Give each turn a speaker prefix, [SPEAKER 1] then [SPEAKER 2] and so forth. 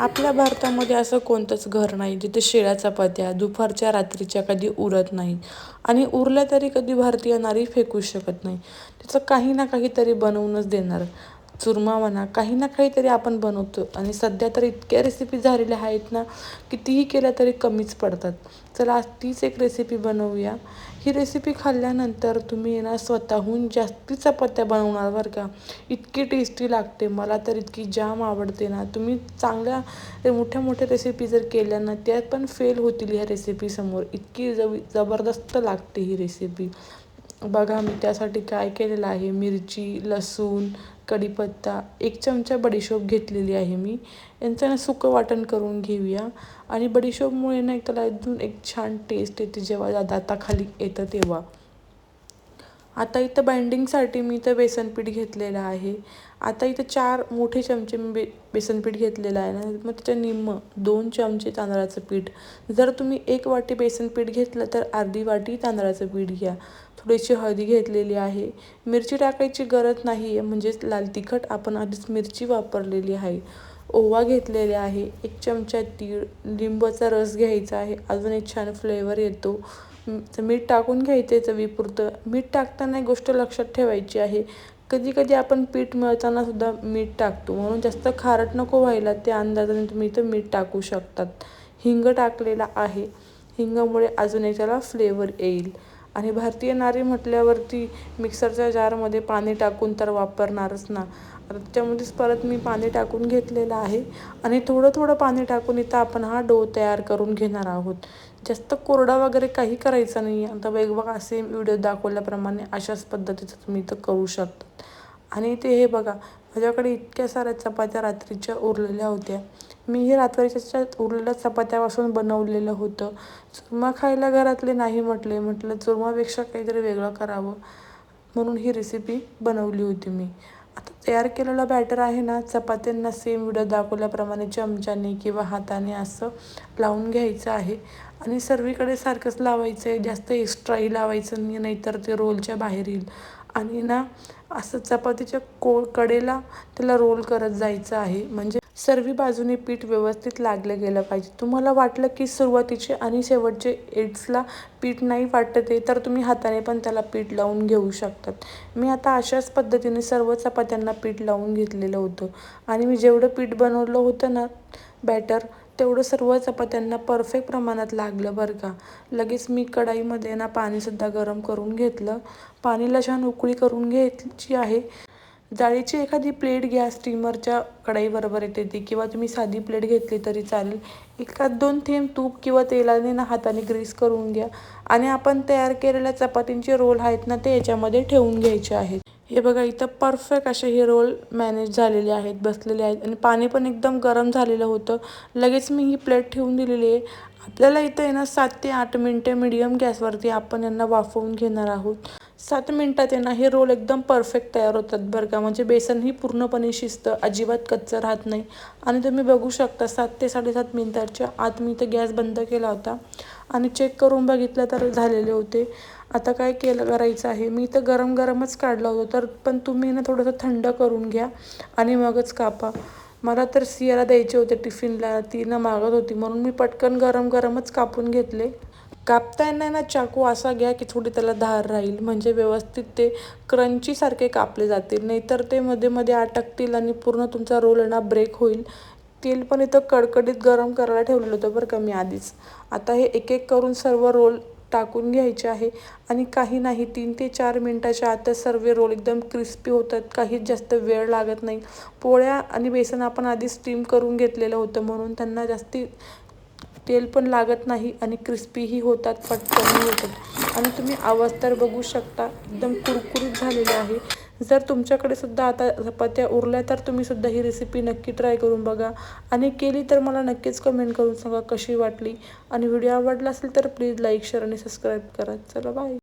[SPEAKER 1] आपल्या भारतामध्ये असं कोणतंच घर नाही जिथे शिळ्या पत्या दुपारच्या रात्रीच्या कधी उरत नाही आणि उरल्या तरी कधी भारतीय नारी फेकू शकत नाही. त्याचं काही ना काहीतरी बनवूनच देणार. चुरमा म्हणा काही ना काहीतरी आपण बनवतो. आणि सध्या तर इतक्या रेसिपी झालेल्या आहेत ना कितीही केल्या तरी कमीच पडतात. चला आज तीच एक रेसिपी बनवूया. ही रेसिपी खाल्ल्यानंतर तुम्ही ना स्वतःहून जास्ती चपात्या बनवणार बरं का. इतकी टेस्टी लागते. मला तर इतकी जाम आवडते ना. तुम्ही चांगल्या मोठ्या मोठ्या रेसिपी जर केल्या ना त्या पण फेल होतील ह्या रेसिपीसमोर इतकी जब जबरदस्त लागते ही रेसिपी बघा मी त्यासाठी काय केलेलं आहे. मिरची लसूण कढीपत्ता एक चमचा बडीशोप घेतलेली आहे मी. यांचं ना सुकं वाटण करून घेऊया. आणि बडीशोपमुळे ना त्याला अजून एक छान टेस्ट येते जेव्हा दाताखाली येतं तेव्हा. आता इथं बाइंडिंगसाठी मी इथं बेसनपीठ घेतलेलं आहे. आता इथं चार मोठे चमचे मी बे बेसनपीठ घेतलेलं आहे ना. मग त्याच्या निम्म दोन चमचे तांदळाचं पीठ. जर तुम्ही एक वाटी बेसनपीठ घेतलं तर अर्धी वाटी तांदळाचं पीठ घ्या. थोडीशी हळदी घेतलेली आहे. मिरची टाकायची गरज नाही आहे म्हणजेच लाल तिखट आपण आधीच मिरची वापरलेली आहे. ओवा घेतलेले आहे. एक चमचा तीळ लिंबाचा रस घ्यायचा आहे. अजून एक छान फ्लेवर येतो. तर मीठ टाकून घ्यायचं आहे चवीपुरतं मीठ टाकताना एक गोष्ट लक्षात ठेवायची आहे. कधी कधी आपण पीठ मळताना सुद्धा मीठ टाकतो. म्हणून जास्त खारट नको व्हायला त्या अंदाजाने तुम्ही इथं मीठ टाकू शकतात. हिंग टाकलेला आहे. हिंगामुळे अजून एक त्याला फ्लेवर येईल. आणि भारतीय नारी म्हटल्यावरती मिक्सरच्या जारमध्ये पाणी टाकून तर वापरणारच ना. त्याच्यामध्येच परत मी पाणी टाकून घेतलेलं आहे आणि थोडं थोडं पाणी टाकून इथं आपण हा डो तयार करून घेणार आहोत. जास्त कोरडा वगैरे काही करायचा नाही आता वेगवेगळा असे व्हिडिओ दाखवल्याप्रमाणे अशाच पद्धतीचं तुम्ही इथं करू शकता आणि ते हे बघा माझ्याकडे इतक्या साऱ्या चपात्या रात्रीच्या उरलेल्या होत्या. मी हे रात्रीच्या उरलेल्या चपात्यापासून बनवलेलं होतं. चुरमा खायला घरातले नाही म्हटले. म्हटलं चुरमापेक्षा काहीतरी वेगळं करावं म्हणून ही रेसिपी बनवली होती मी. आता तयार केलेलं बॅटर आहे ना चपात्यांना सेम व्हिडिओ दाखवल्याप्रमाणे चमच्याने किंवा हाताने असं लावून घ्यायचं आहे. आणि सर्वीकडे सारखंच लावायचं आहे जास्त एक्स्ट्राही लावायचं नाही नाहीतर ते रोलच्या बाहेर येईल. आणि ना असं चपातीच्या को कडेला त्याला रोल करत जायचं आहे. म्हणजे सर्व बाजूने पीठ व्यवस्थित लागलं गेलं पाहिजे. तुम्हाला वाटलं की सुरुवातीचे आणि शेवटचे एड्सला पीठ नाही वाटत आहे तर तुम्ही हाताने पण त्याला पीठ लावून घेऊ शकतात. मी आता अशाच पद्धतीने सर्व चपात्यांना पीठ लावून घेतलेलं होतं. आणि मी जेवढं पीठ बनवलं होतं ना बॅटर तेवढं सर्व चपात्यांना परफेक्ट प्रमाणात लागलं बरं का. लगेच मी कढाईमध्ये ना पाणीसुद्धा गरम करून घेतलं. पाणीला छान उकळी करून घ्यायची आहे. जाळीची एखादी प्लेट घ्या स्टीमरच्या कढाईबरोबर येते ती किंवा तुम्ही साधी प्लेट घेतली तरी चालेल. एखाद दोन थेंब तूप किंवा तेलाने ना हाताने ग्रीस करून घ्या. आणि आपण तयार केलेल्या चपातींचे रोल आहेत ना ते याच्यामध्ये ठेवून घ्यायचे आहेत. हे बघा इथं परफेक्ट असे हे रोल मॅनेज झालेले आहेत बसलेले आहेत. आणि पाणी पण एकदम गरम झालेलं होतं. लगेच मी ही प्लेट ठेवून दिलेली आहे. आपल्याला इथं आहे ना सात ते आठ मिनटे मिडियम गॅसवरती आपण यांना वाफवून घेणार आहोत. सात मिनटात आहे ना हे रोल एकदम परफेक्ट तयार होतात बरं का. म्हणजे बेसनही पूर्णपणे शिजतं अजिबात कच्चं राहत नाही. आणि तुम्ही बघू शकता सात ते साडेसात मिनटाच्या आत मी इथं गॅस बंद केला होता. आणि चेक करून बघितलं तर झालेले होते. आता काय केलं करायचं आहे? मी इथं गरम गरमच काढलं होतं तर पण तुम्ही ना थोडंसं थंड करून घ्या आणि मगच कापा. मला तर सियाला द्यायचे होते टिफिनला ती ना मागत होती म्हणून मी पटकन गरम गरमच कापून घेतले. कापताना ना चाकू असा घ्या की थोडी त्याला धार राहील. म्हणजे व्यवस्थित ते क्रंचीसारखे कापले जातील. नाहीतर ते मध्ये मध्ये अटकतील आणि पूर्ण तुमचा रोल ना ब्रेक होईल. तेल पण इथं कडकडीत गरम करायला ठेवलेलं होतं बरं का मी आधीच. आता हे एक एक करून सर्व रोल टाकून घ्यायचे आहे. आणि काही नाही तीन ते चार मिनटाच्या आतच सर्व रोल एकदम क्रिस्पी होतात. काहीच जास्त वेळ लागत नाही. पोळ्या आणि बेसन आपण आधी स्टीम करून घेतलेलं होतं म्हणून त्यांना जास्ती तेल पण लागत नाही आणि क्रिस्पीही होतात पटकन होतात आणि तुम्ही आवाज तर बघू शकता एकदम कुरकुरीत झालेले आहे. जर तुमच्याकडे सुद्धा आता चपात्या उरल्या तर तुम्ही सुद्धा ही रेसिपी नक्की ट्राय करून बघा. आणि केली तर मला नक्कीच कमेंट करून सांगा कशी वाटली. आणि व्हिडिओ आवडला असेल तर प्लीज लाईक शेअर आणि सबस्क्राईब करा. चला बाय